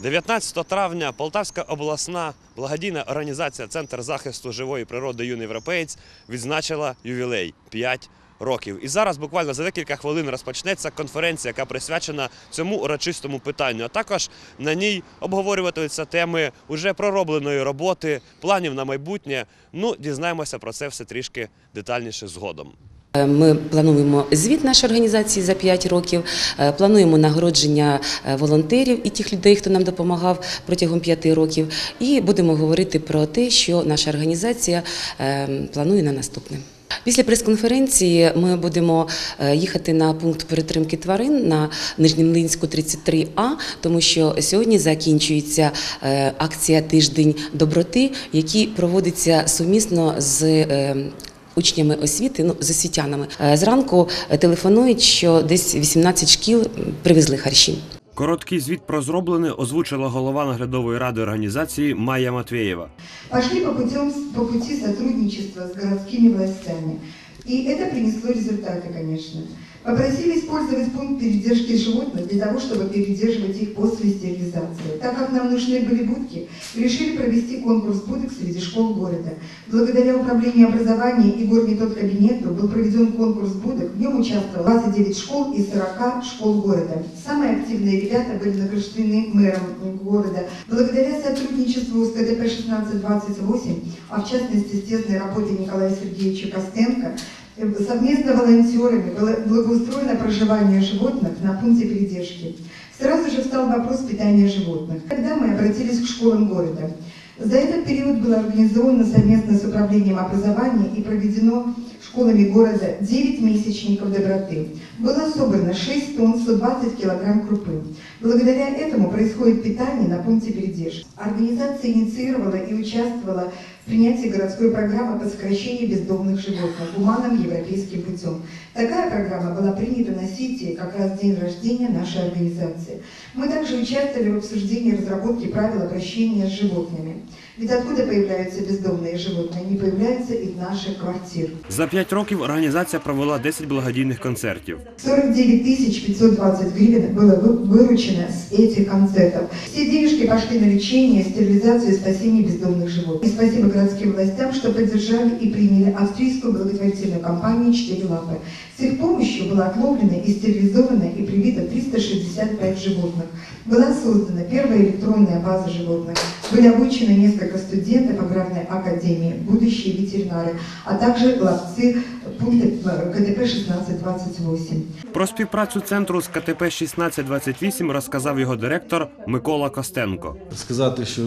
19 травня Полтавська обласна благодійна організація Центр захисту живої природи юний європеєць відзначила ювілей 5 років. І зараз буквально за декілька хвилин розпочнеться конференція, яка присвячена цьому урочистому питанню. А також на ній обговорюватимуться теми уже проробленої роботи, планів на майбутнє. Ну, дізнаємося про це все трішки детальніше згодом. Е, Ми плануємо звіт нашої організації за 5 років, е, плануємо нагородження е, волонтерів і тих людей, хто нам допомагав протягом 5 років. І будемо говорити про те, що наша організація планує на наступне. Після прес-конференції ми будемо їхати на пункт перетримки тварин на Нижньомлинську 33А, тому що сьогодні закінчується акція Тиждень доброти, який проводиться сумісно з учнями освіти, ну з освітянами. Е, Зранку е, телефонують, що десь 18 шкіл привезли харчі. Короткий звіт про зроблене озвучила голова наглядової ради організації Майя Матвєєва. пошли по, путем, по пути сотрудничества з городскими властями. І це принесло результати, конечно. Попросили использовать пункт передержки животных для того, чтобы передерживать их после стерилизации. Так как нам нужны были будки, решили провести конкурс будок среди школ города. Благодаря управлению образования и кабинету был проведен конкурс будок. В нем участвовало 29 школ из 40 школ города. Самые активные ребята были награждены мэром города. Благодаря сотрудничеству с КДП 1628, а в частности с тесной работой Николая Сергеевича Костенко, совместно волонтерами было благоустроено проживание животных на пункте передержки. Сразу же встал вопрос питания животных. Тогда мы обратились к школам города. За этот период было организовано совместно с управлением образования и проведено школами города 9 месячников доброты. Было собрано 6 тонн 120 килограмм крупы. Благодаря этому происходит питание на пункте передержки. Организация инициировала и участвовала в принятии городской программы по сокращению бездомных животных гуманным европейским путем. Такая программа была принята на Сити как раз в день рождения нашей организации. Мы также участвовали в обсуждении разработки правил обращения с животными. Ведь откуда появляются бездомные животные? Они появляются из наших квартир. За 5 років організація провела 10 благодійних концертів. 49 тысяч 520 гривен было вы- выручено с этих концертов. Все денежки пошли на лечение, стерилизацию и спасение бездомных животных. И спасибо городским властям, что поддержали и приняли австрийскую благотворительную компанию «Четыре лапы». С их помощью было отловлено и стерилизовано и привито 365 животных. Была создана первая электронная база животных. Были обучены несколько студентов аграрной академии, будущие ветеринары, а также ловцы пункта э, КДП 1628. Про співпрацю центру з КТП 1628 розказав його директор Микола Костенко. сказати, що,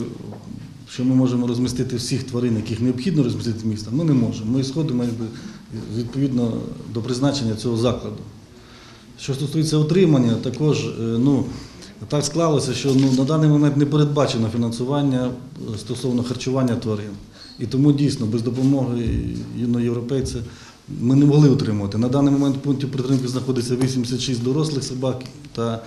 що ми можемо розмістити всіх тварин, яких необхідно розмістити в місто, ми не можемо. Ми сходимо якби, відповідно до призначення цього закладу. Що стосується утримання, також е, ну, так склалося, що ну, на даний момент не передбачено фінансування е, стосовно харчування тварин. І тому дійсно без допомоги юного європейця ми не могли утримувати. На даний момент в пункті притримки знаходиться 86 дорослих собак та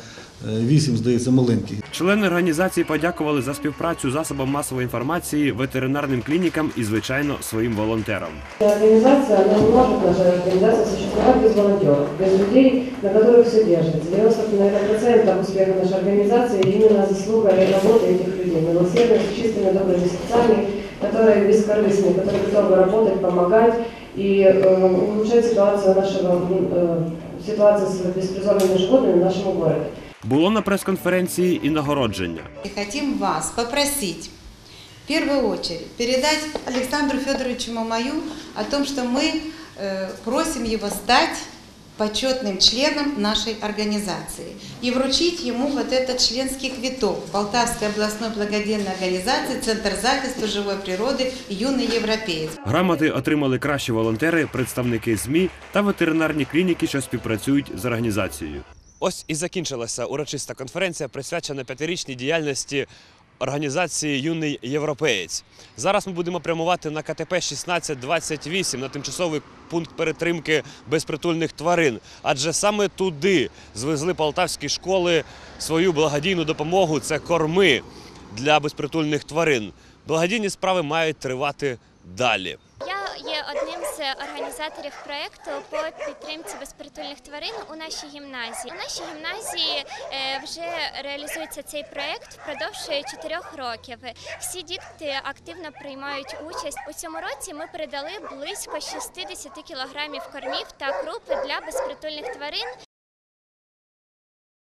8, здається, маленьких. Члени організації подякували за співпрацю засобам масової інформації, ветеринарним клінікам і, звичайно, своїм волонтерам. Организация, она не может, наша организация, существовать без волонтеров, без людей, на которых все держится. 90% успеха нашей организации именно заслуга и работы этих людей, милосердных, с чистыми, добрыми сердцами, которые бескорыстны, которые готовы работать, помогать и э, улучшать ситуацию нашего, э, ситуацию с беспризорными животными в нашем городе. Було на прес-конференції і нагородження. И хотим вас попросить в первую очередь передать Александру Федоровичу Мамаю о том, что мы э, просим его стать почетным членом нашей организации и вручить ему вот этот членский квиток Полтавской областной благодетельной организации Центр захисту живой природы «Юный европеец». Грамоти отримали кращі волонтери, представники ЗМІ та ветеринарні клініки, що співпрацюють з організацією. Ось і закінчилася урочиста конференція, присвячена п'ятирічній діяльності організації Юний Європеєць. Зараз ми будемо прямувати на КТП 1628 на тимчасовий пункт перетримки безпритульних тварин. Адже саме туди звезли полтавські школи свою благодійну допомогу. Це корми для безпритульних тварин. Благодійні справи мають тривати далі. Організаторів проєкту по підтримці безпритульних тварин у нашій гімназії. У нашій гімназії е, вже реалізується цей проєкт впродовж чотирьох років. Всі діти активно приймають участь. У цьому році ми передали близько 60 кілограмів кормів та круп для безпритульних тварин